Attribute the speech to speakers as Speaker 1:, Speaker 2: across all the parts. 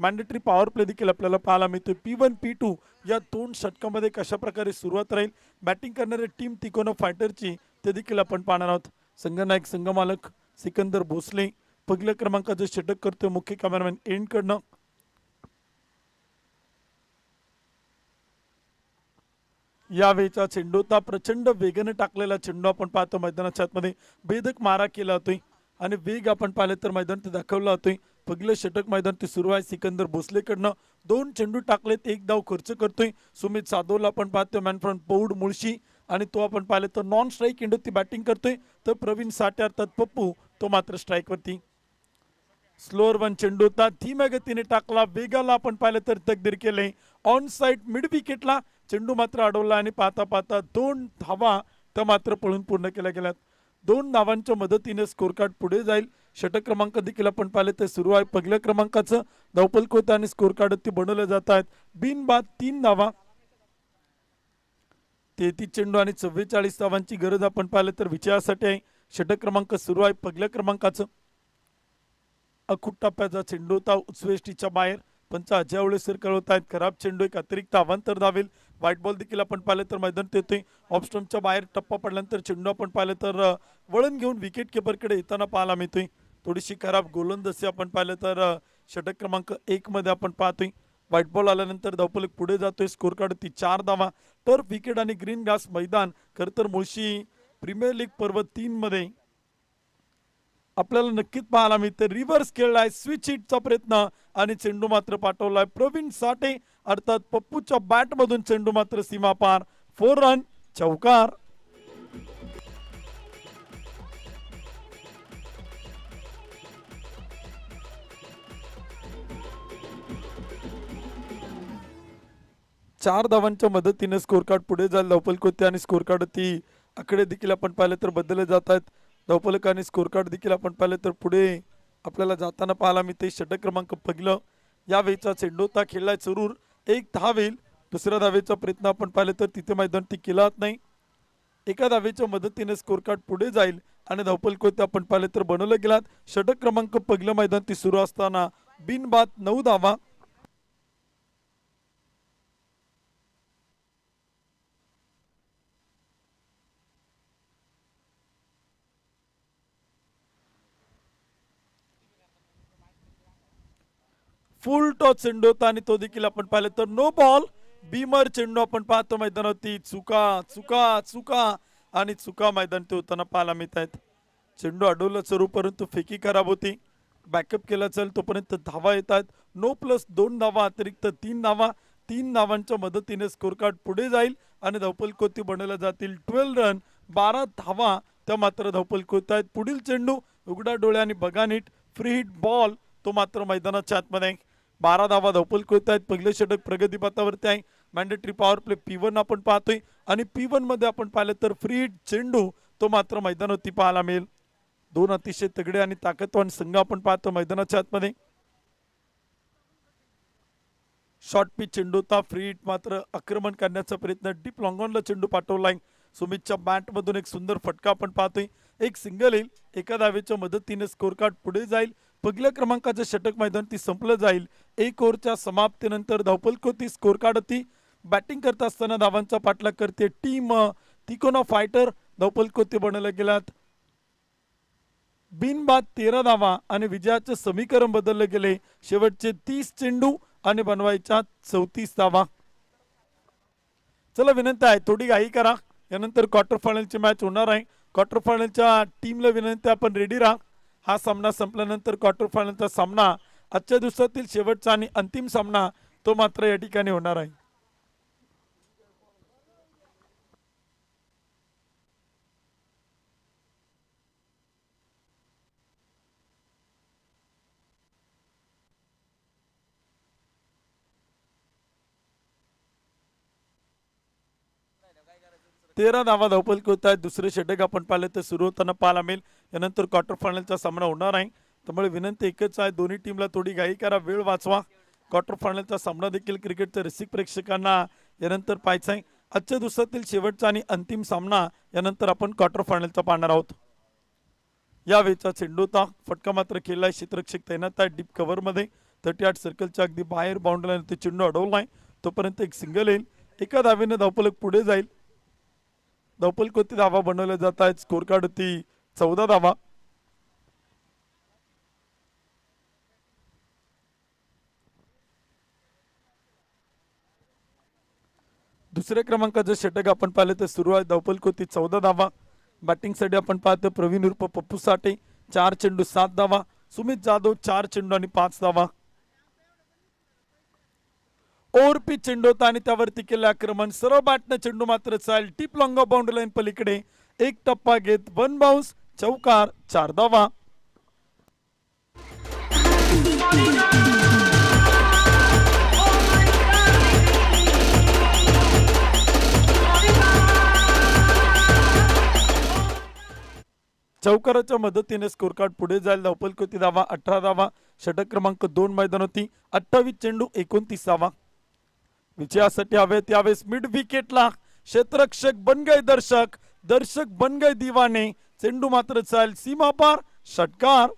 Speaker 1: Mandatory power play देखील आपल्याला पाहायला मिळतो पी वन पी टू या दोन षटकामध्ये कशा प्रकारे सुरुवात राहील? बॅटिंग करणारे टीम तिकोना फायटरची ते देखील आपण पाहणार आहोत. संघनायक संघमालक सिकंदर भोसले पहिल्या क्रमांकाचं षटक करतोय. मुख्य कॅमेरामॅन एंडकडनं यावेळीचा चेंडू होता. प्रचंड वेगाने टाकलेला चेंडू आपण पाहतो मैदानाच्या आतमध्ये. भेदक मारा केला होतोय आणि वेग आपण पाहिलं तर मैदान ते दाखवला होतोय पहिलं षटक मैदान ते सुरू आहे. सिकंदर भोसलेकडनं दोन चेंडू टाकलेत. एक धाव खर्च करतोय. सुमित सादोला आपण पाहतोय. मॅन फ्रॉम पौड मुळशी आणि तो आपण पाहिलं तर नॉन स्ट्राईक इंडो ती बॅटिंग करतोय. तर प्रवीण साठे अर्थात पप्पू तो मात्र स्ट्राईकवरती स्लोअर वन चेंडू होता. धीम्या गतीने टाकला. वेगाला आपण पाहिलं तर तकदीर केले. ऑन साईड मिड विकेटला चेंडू मात्र अडवला आणि पाहता पाहता दोन धावा तर मात्र पळून पूर्ण केल्या गेल्यात. दोन धावांच्या मदतीने स्कोरकार्ड पुढे जाईल. षटक क्रमांक देखील आपण पाहिले ते सुरू आहे. पहिल्या क्रमांकाचं धावपल आणि स्कोर कार्ड ते बनवले जात आहेत. बिनबाद तीन धावा. तेहतीस चेंडू आणि चव्वेचाळीस धावांची गरज आपण पाहिलं तर विजयासाठी आहे. षटक क्रमांक सुरू आहे. पहिल्या क्रमांकाचं अखूट टप्प्याचा चेंडू होता. उत्सवेष्टीच्या बाहेर. पंच अजयावळे सर कळवत आहेत. खराब चेंडू एक अतिरिक्त अवांतर धावेल. व्हाईट बॉल देखील आपण पाहिलं तर मैदान येतोय. ऑफस्टमच्या बाहेर टप्पा पडल्यानंतर चेंडू आपण पाहिलं तर वळण घेऊन विकेट किपरकडे येताना पाहायला मिळतोय. थोडीशी खराब गोलंदाजी आपण पाहिलं तर षटक क्रमांक एकमध्ये आपण पाहतोय व्हाईट बॉल आल्यानंतर धावपलक पुढे जातोय स्कोर कार्ड ती चार धावा. टर्फ विकेट आणि ग्रीन ग्रास मैदान खरं तर मुळशी प्रीमियर लीग पर्व तीन मध्ये आपल्याला नक्कीच पाहायला मिळते. रिव्हर्स खेळलाय स्विच हिटचा प्रयत्न आणि चेंडू मात्र पाठवलाय. प्रवीण साठे अर्थात पप्पूच्या बॅट मधून चेंडू मात्र सीमा पार फोर रन चौकार. चार धावांच्या मदतीने स्कोरकार्ड पुढे जाईल धावपलक आणि स्कोरकार्ड ती आकडे देखील आपण पाहिलं तर बदलले जात आहेत. धावपलक आणि स्कोर कार्ड देखील आपण पाहिलं तर पुढे आपल्याला जाताना पाहायला मिळते षटक क्रमांक पहिलं. या वेळचा चेंडू खेळलाय जरूर एक धाव येईल. दुसऱ्या धावेचा प्रयत्न आपण पाहिलं तर तिथे मैदान ती केला नाही. एका धावेच्या मदतीने स्कोरकार्ड पुढे जाईल आणि धावपलकोत्या आपण पाहिलं तर बनवलं गेलात. षटक क्रमांक पहिलं मैदान ती सुरू असताना बिनबाद नऊ धावा. फुल टॉस चेंडू होता आणि तो देखील आपण पाहिलं तर नो बॉल बीमर चेंडू आपण पाहतो मैदानावरती. चुका चुका चुका. आणि चुका मैदान ते होताना पाहायला मिळत आहेत. चेंडू अडवलं चरू परंतु फेकी खराब होती. बॅकअप केला चल तोपर्यंत धावा येत आहेत. नो प्लस दोन धावा अतिरिक्त तीन धावा. तीन धावांच्या मदतीने स्कोर कार्ड पुढे जाईल आणि धावपलकोती बनवल्या जातील. ट्वेल्व रन बारा धावा त्या मात्र धावपलकोत आहेत. पुढील चेंडू उघडा डोळ्याने बघा नीट. फ्री हिट बॉल तो मात्र मैदानाच्या आतमध्ये आहे. बारा धावा धावपल करत आहेत. पहिलं षटक प्रगतीपथावरती आहे. Mandatory power play P one आपण पाहतोय. आणि पी वनमध्ये आपण पाहिलं तर फ्री चेंडू तो मात्र मैदानावरती पाहायला मिळेल. दोन अतिशय तगडे आणि ताकदवान संघ आपण पाहतो मैदानाच्या आतमध्ये. शॉर्ट पिच चेंडूचा फ्री हिट मात्र आक्रमण करण्याचा प्रयत्न डीप लॉंगॉनला चेंडू पाठवला आहे. सुमितच्या बॅट मधून एक सुंदर फटका आपण पाहतोय. एक सिंगल येईल. एका धावेच्या मदतीने स्कोर कार्ड पुढे जाईल. पहिल्या क्रमांकाचं षटक मैदान ती संपलं जाईल. एक ओव्हरच्या समाप्तीनंतर धावपलकोती स्कोर कार्ड ती. बॅटिंग करत असताना धावांचा पाठलाग करते टीम तिकोना फायटर. धावपलकोती बनवल्या गेल्यात. बिनबाद तेरा धावा आणि विजयाचे समीकरण बदलले गेले. शेवटचे तीस चेंडू आणि बनवायच्या चौतीस धावा. चला विनंती आहे थोडी घाई करा. यानंतर क्वार्टर फायनलची मॅच होणार आहे. क्वार्टर फायनलच्या टीमला विनंती आपण रेडी राहा. हा सामना संपल्यानंतर क्वार्टर फायनलचा सामना आजच्या दिवसातील शेवटचा आणि अंतिम सामना तो मात्र या ठिकाणी होणार आहे. तेरा धावा धावपलकी होत आहेत. दुसरे षटक आपण पाहिलं तर सुरू होताना पाहायला मिळेल. यानंतर क्वार्टर फायनलचा सामना होणार आहे. त्यामुळे विनंती एकच आहे दोन्ही टीमला थोडी घाई करा वेळ वाचवा. क्वार्टर फायनलचा सामना देखील क्रिकेटच्या रसिक प्रेक्षकांना यानंतर पाहायचा आहे. आजच्या दिवसातील शेवटचा आणि अंतिम सामना यानंतर आपण क्वार्टर फायनलचा पाहणार आहोत. या वेळचा चेंडू होता. फटका मात्र खेळला आहे क्षेत्रक्षक तैनात आहे डीप कव्हरमध्ये थर्टी आठ सर्कलच्या अगदी बाहेर बाउंड्रीला ते चेंडू आहे तोपर्यंत एक सिंगल येईल. एका धावेनं धावपलक पुढे जाईल. धावपलकोती धावा बनवल्या जात आहेत. स्कोर कार्ड होती. चौदा धावा. दुसऱ्या क्रमांकाचं षटक आपण पाहिलं तर सुरुवात धावपलकोती चौदा धावा. बॅटिंगसाठी आपण पाहतो प्रवीण उर्फ पप्पू साठे. चार चेंडू सात धावा. सुमित जाधव चार चेंडू आणि पाच धावा. ओरपी चेंडू होता आणि त्यावरती केलं आक्रमण. सर्व बॅटनं चेंडू मात्र चाल टीप लॉंग बाउंड्री लाईन पलीकडे. एक टप्पा घेत वन बाउन्स चौकार चार धावा. चौकाराच्या मदतीने स्कोर कार्ड पुढे जायला धावपलकृती दावा धावा अठरा धावा. षटक क्रमांक दोन मैदान होती. अठ्ठावीस चेंडू एकोणतीस धावा विजयासाठी हवे त्यावेळेस मिड विकेटला क्षेत्ररक्षक बन दर्शक दर्शक बन दिवाने चेंडू मात्र चाल सीमा पार षटकार.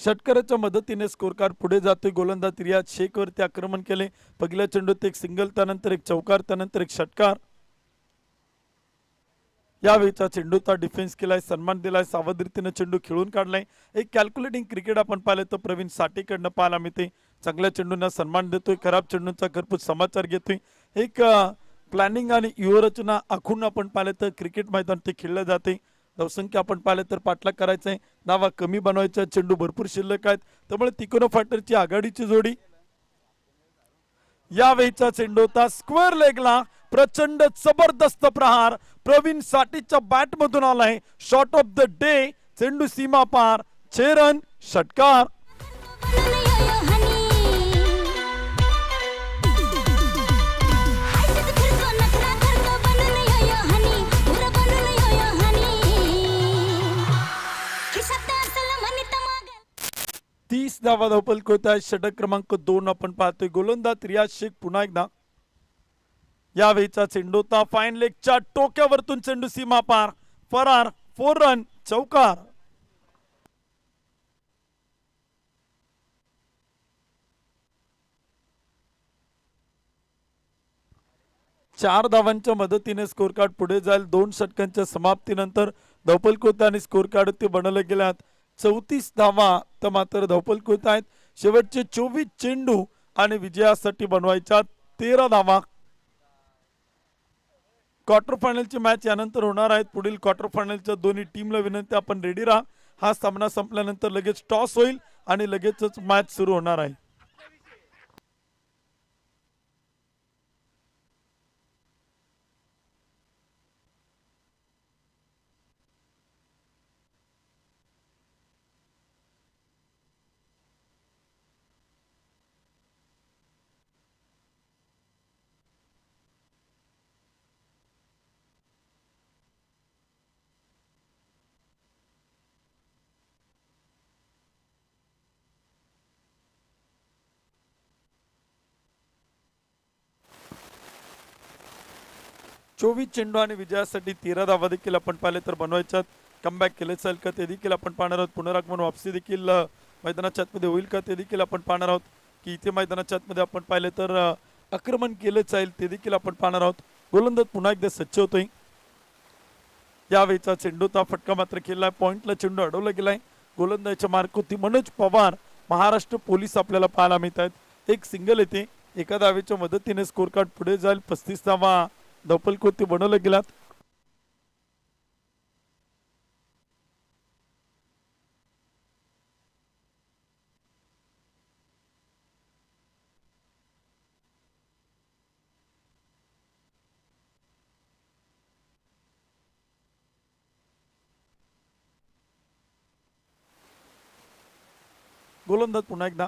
Speaker 1: षटकाराच्या मदतीने स्कोरकार पुढे जातोय. गोलंदाज रियाज शेख वरती आक्रमण केले. पहिल्या चेंडूत एक सिंगल त्यानंतर एक चौकार त्यानंतर एक षटकार. यावेळीचा चेंडूचा डिफेन्स केलाय सन्मान दिलाय सावधरीतीनं चेंडू खेळून काढलाय. एक कॅल्क्युलेटिंग क्रिकेट आपण पाहिलं तर प्रवीण साठेकडनं पाहायला मिळते चांगल्या चेंडूंना सन्मान देतोय खराब चेंडूंचा घरपूस समाचार घेतोय. एक प्लॅनिंग आणि व्यूहरचना आखून आपण पाहिलं तर क्रिकेट मैदान ते खेळलं जाते धावसंख्या आपण पाहिलं तर पाठलाग करायचंय. धावा कमी बनवायच्या चेंडू भरपूर शिल्लक आहेत. त्यामुळे तिकोनो फायटरची आघाडीची जोडी. यावेळीचा चेंडू होता स्क्वेअर लेगला. प्रचंड जबरदस्त प्रहार. प्रवीण साठीच्या बॅट मधून आलाय. शॉट ऑफ द डे चेंडू सीमा पार छे रन षटकार. तीस धावा धावपल आहे. षटक क्रमांक दोन आपण पाहतोय. गोलंदाज रियाज शेख पुन्हा एकदा. यावेळीचा चेंडू होता फाईन लेगच्या टोक्यावरतून चेंडू सीमा पार. फरार फोर रन चौकार. चार धावांच्या मदतीने स्कोर कार्ड पुढे जाईल. दोन षटकांच्या समाप्तीनंतर धवपल कोता आणि स्कोर कार्ड ते बनवले गेल्यात चौतीस धावा तर मात्र धवपल कोता आहेत. शेवटचे चोवीस चेंडू आणि विजयासाठी बनवायच्या तेरा धावा. क्वार्टर फायनलची मॅच यानंतर होणार आहेत. पुढील क्वार्टर फायनलच्या दोन्ही टीमला विनंती आपण रेडी राहा. हा सामना संपल्यानंतर लगेच टॉस होईल आणि लगेचच मॅच सुरू होणार आहे. चोवीस चेंडू आणि विजयासाठी तेरा धावा देखील आपण पाहिले तर बनवायच्यात. कमबॅक केले चालेल का ते देखील आपण पाहणार आहोत. पुनरागमन वापसी देखील मैदानाच्या आतमध्ये होईल का ते देखील आपण पाहणार आहोत. की इथे मैदानाच्या आतमध्ये आपण पाहिले तर आक्रमण केलं जाईल ते देखील आपण पाहणार आहोत. गोलंदाज पुन्हा एकदा सज्ज होतोय. यावेळीचा चेंडूचा फटका मात्र केलाय पॉइंटला चेंडू अडवला गेलाय. गोलंदाजच्या मार्कोती मनोज पवार महाराष्ट्र पोलीस आपल्याला पाहायला मिळत आहेत एक सिंगल येते. एका धावेच्या मदतीने स्कोर कार्ड पुढे जाईल. पस्तीस धावा. धपलकोती बनवलं गेलात. गोलंदाज पुन्हा एकदा.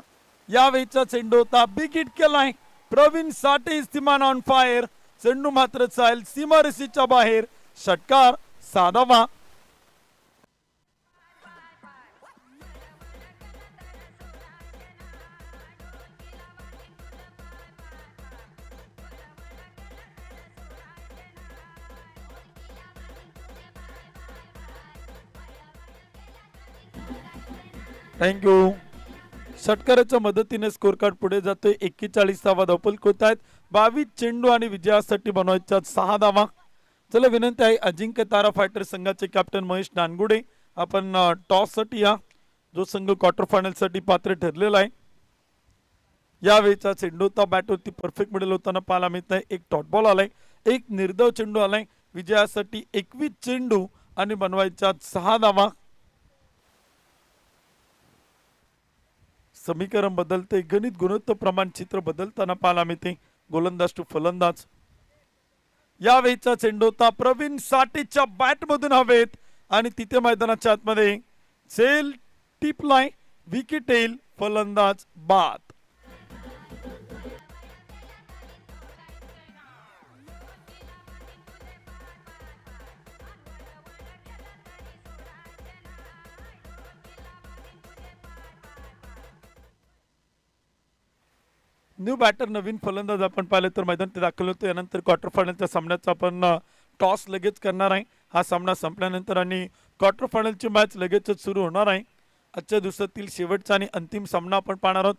Speaker 1: यावेळीचा चेंडू होता बिग हिट केलाय. प्रवीण साठे इस्तिमान ऑन फायर चेंडू मात्र चाल सीमारेषेच्या बाहेर. षटकार साधावा थँक्यू षटकाराच्या मदतीने स्कोर कार्ड पुढे जातोय. एक्केचाळीस धावा धावपल आहेत. बावीस चेंडू आणि विजयासाठी बनवायच्या सहा धावा. चला विनंती आहे अजिंक्य तारा फायटर संघाचे कॅप्टन महेश नानगुडे. आपण टॉससाठी या. जो संघ क्वार्टर फायनलसाठी पात्र ठरलेला आहे. यावेळीचा चेंडू होता. बॅटवरती परफेक्ट मिडल होताना पाहायला मिळत आहे एक टॉटबॉल आलाय. एक निर्धाव चेंडू आलाय. विजयासाठी एकवीस चेंडू आणि बनवायच्या सहा धावा. समीकरण बदलते. गणित गुणोत्तर प्रमाण चित्र बदलताना पाहायला मिळते. गोलंदाज टू फलंदाज. यावेळीचा चेंडू होता प्रवीण साठेच्या बॅट मधून हवेत. आणि तिथे मैदानाच्या आतमध्ये सेल टिपलाय. विकेट येईल फलंदाज बाद. न्यू बॅटर नवीन फलंदाज आपण पाहिलं तर मैदान ते दाखल होतं. यानंतर क्वार्टर फायनलच्या सामन्याचा आपण टॉस लगेच करणार आहे. हा सामना संपल्यानंतर आणि क्वार्टर फायनलची मॅच लगेचच सुरू होणार आहे. आजच्या दिवसातील शेवटचा आणि अंतिम सामना आपण पाहणार आहोत.